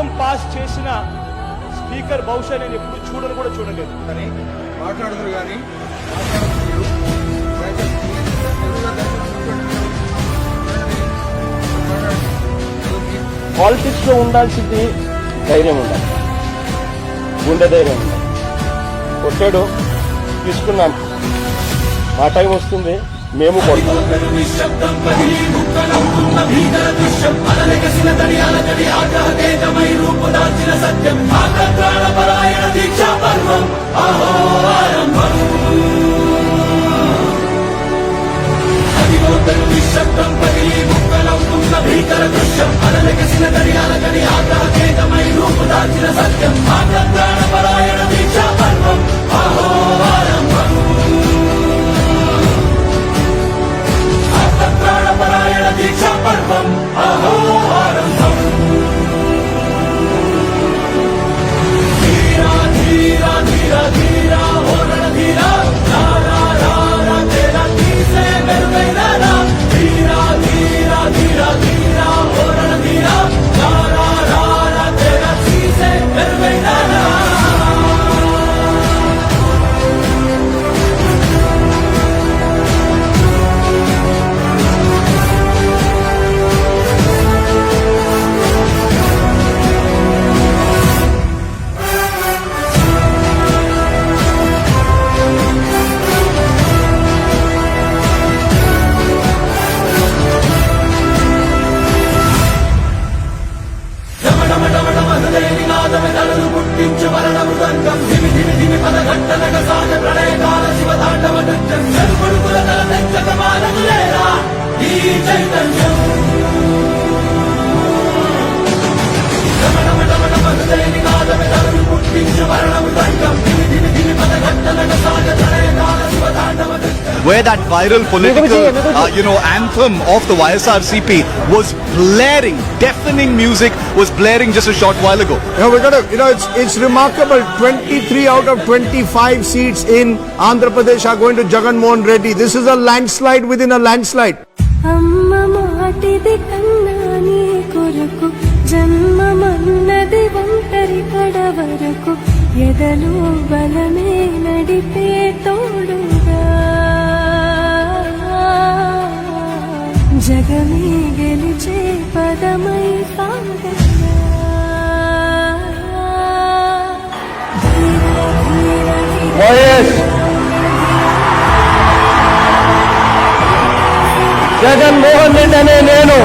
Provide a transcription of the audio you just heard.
System pass చేసిన speaker బహుశా నేను ఎప్పుడు చూడను కూడా చూడలేదు. కానీ మాట్లాడదురు కానీ. పాలిటిక్స్లో ఉండాల్సింది ధైర్యం ఉండాలి. గుండె ధైర్యం ఉండాలి. కొట్టాడు తీసుకున్నాం ఆ టైం వస్తుంది మేము కొడతాం. సత్యం ఆత్మ ప్రాణపరాయణ దీక్షా పర్వం. అహో ఆరంభం. నిశ్శబ్దం పగిలి ముక్కలవుతున్న భీకర దృశ్యం. అలలకెసిన దరియాల కని ఆగ్రహకేతమై రూపు దాల్చిన సత్యం. ఆత్మ కట్టనక సాగ ప్రళయకాల శివతాండవ నృత్యం. చదువుకుల తల తెచ్చక బాలకులేరా ఈ చైతన్యం. పుట్టించు మరణము దండం. దిని దిని సాగ ప్రళయకాల where that viral political, uh, you know, anthem of the YSRCP was blaring, deafening music was blaring just a short while ago. You know, we're gonna, you know, it's it's remarkable. 23 out of 25 seats in Andhra Pradesh are going to Jagan Mohan Reddy. This is a landslide within a landslide. అమ్మ మాటిది కన్నా నీ కొరకు జన్మమన్నది ఒంటరి కడ వరకు ఎదలో బలమే YS Jaganmohan Reddy అనే నేను